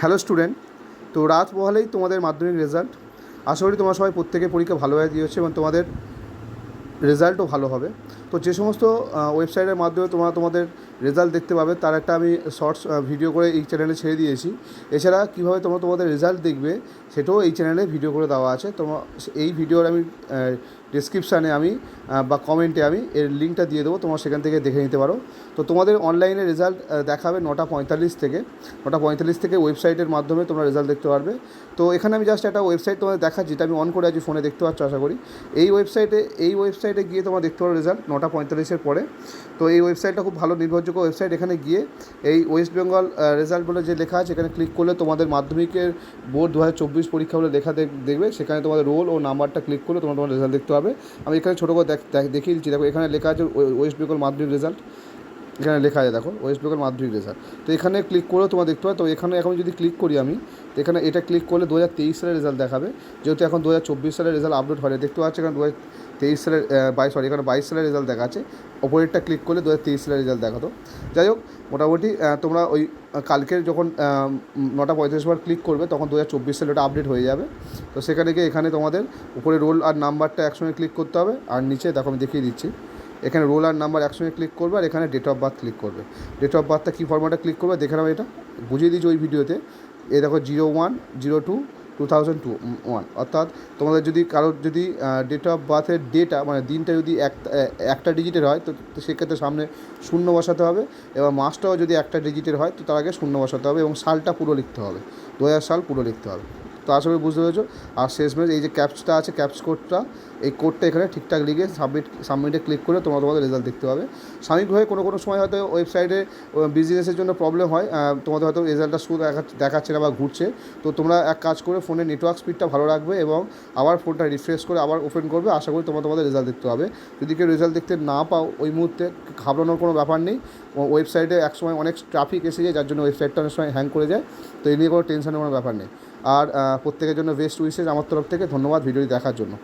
Hello student, তো রাত বহালেই তোমাদের মাধ্যমিক রেজাল্ট। আশা করি তোমার সবাই প্রত্যেকে পরীক্ষা ভালোভাবে দিয়েছে এবং তোমাদের রেজাল্টও ভালো হবে। তো যে সমস্ত ওয়েবসাইটের মাধ্যমে তোমরা তোমাদের রেজাল্ট দেখতে পাবে। তার একটা আমি শর্টস ভিডিও করে এই চ্যানেলে ছেড়ে দিয়েছি। এছাড়া কীভাবে তোমরা তোমাদের রেজাল্ট দেখবে, সেটাও এই চ্যানেলে ভিডিও করে দেওয়া আছে। তোমার এই ভিডিওর আমি ডিসক্রিপশানে আমি বা কমেন্টে আমি এর লিঙ্কটা দিয়ে দেবো। তোমরা সেখান থেকে দেখে নিতে পারো। তো তোমাদের অনলাইনে রেজাল্ট দেখাবে নটা পঁয়তাল্লিশ থেকে। নটা পঁয়তাল্লিশ থেকে ওয়েবসাইটের মাধ্যমে তোমরা রেজাল্ট দেখতে পারবে। তো এখানে আমি জাস্ট একটা ওয়েবসাইট তোমাদের দেখাচ্ছি, যেটা আমি অন করে আছি ফোনে দেখতে পাচ্ছ, আশা করি। এই ওয়েবসাইটে এই ওয়েবসাইটে গিয়ে তোমরা দেখতে পারো রেজাল্ট নটা পঁয়তাল্লিশের পরে। তো এই ওয়েবসাইটটা খুব ভালো নির্ভরযোগ্য ওয়েবসাইট এখানে গিয়ে এই ওয়েস্ট বেঙ্গল রেজাল্ট বলে যে লেখা আছে, এখানে ক্লিক করলে তোমাদের মাধ্যমিকের বোর্ড দু হাজার চব্বিশ পরীক্ষা বলে লেখা দেখবে। সেখানে তোমাদের রোল ও নাম্বারটা ক্লিক করলে তোমার তোমার রেজাল্ট দেখতে পাবে। আমি এখানে ছোটো করে দেখ- দেখ- দেখিয়ে দিচ্ছি। দেখো, এখানে লেখা আছে ওয়েস্ট বেঙ্গল মাধ্যমিক রেজাল্ট এখানে লেখা আছে, দেখো ওয়েস্ট বেঙ্গল মাধ্যমিক রেজাল্ট। তো এখানে ক্লিক করেও তোমরা দেখতে পাবে, তো এখানে এখন যদি ক্লিক করি আমি এখানে এটা ক্লিক করলে দু হাজার তেইশ সালের রেজাল্ট দেখাবে। যেহেতু এখন দু হাজার চব্বিশ সালের রেজাল্ট আপলোড হয় দেখতে পাচ্ছি এখানে দু হাজার তেইশ সালের বাইশ সরি এখানে বাইশ সালের রেজাল্ট দেখাচ্ছে ওপরেরটা ক্লিক করলে দু হাজার তেইশ সালের রেজাল্ট দেখাতো। যাই হোক, মোটামুটি তোমরা ওই কালকের যখন নটা পঁয়ত্রিশ বার ক্লিক করবে, তখন দু হাজার চব্বিশ সালে ওটা আপডেট হয়ে যাবে। তো সেখানে গিয়ে এখানে তোমাদের উপরে রোল আর নাম্বারটা একসঙ্গে ক্লিক করতে হবে, আর নিচে দেখো আমি দেখিয়ে দিচ্ছি। এখানে রোল আর নাম্বার একসঙ্গে ক্লিক করবে আর এখানে ডেট অফ বার্থ ক্লিক করবে। ডেট অফ বার্থটা কী ফর্ম্যাটে ক্লিক করবে? দেখে নাও এটা। বুঝিয়ে দিচ্ছি ওই ভিডিওতে। এ দেখো zero one zero two two thousand two one অর্থাৎ তোমাদের যদি কারোর যদি ডেট অফ বার্থের ডেটা মানে দিনটা যদি এক একটা ডিজিটের হয়, তো তো সেক্ষেত্রে সামনে শূন্য বসাতে হবে। এবং মাসটাও যদি একটা ডিজিটের হয়, তো তার আগে শূন্য বসাতে হবে এবং সালটা পুরো লিখতে হবে। দু হাজার সাল পুরো লিখতে হবে। তো আশা করি বুঝতে পেরেছ। আর শেষমেশ এই যে ক্যাপসটা আছে, ক্যাপস কোডটা, এই কোডটা এখানে ঠিকঠাক লিখে সাবমিট সাবমিটে ক্লিক করে তোমরা তোমাদের রেজাল্ট দেখতে পাবে। স্বাভাবিকভাবে কোনো কোনো সময় হয়তো ওয়েবসাইটে বিজনেসের জন্য প্রবলেম হয় তোমাদের হয়তো রেজাল্টটা শুধু দেখা- দেখাচ্ছে না বা ঘুরছে। তো তোমরা এক কাজ করে ফোনের নেটওয়ার্ক স্পিডটা ভালো রাখবে এবং আবার ফোনটা রিফ্রেশ করে আবার ওপেন করবে। আশা করি তোমরা তোমাদের রেজাল্ট দেখতে পাবে। যদি কেউ রেজাল্ট দেখতে না পাও ওই মুহূর্তে ঘাবড়ানোর কোনো ব্যাপার নেই। ওয়েবসাইটে একসময় অনেক ট্রাফিক এসে যায় যার জন্য ওয়েবসাইটটা অনেক সময় হ্যাং করে যায়। তো এই নিয়ে কোনো টেনশনের কোনো ব্যাপার নেই। আর প্রত্যেকের জন্য বেস্ট উইশেস আমার তরফ থেকে। ধন্যবাদ ভিডিওটি দেখার জন্য।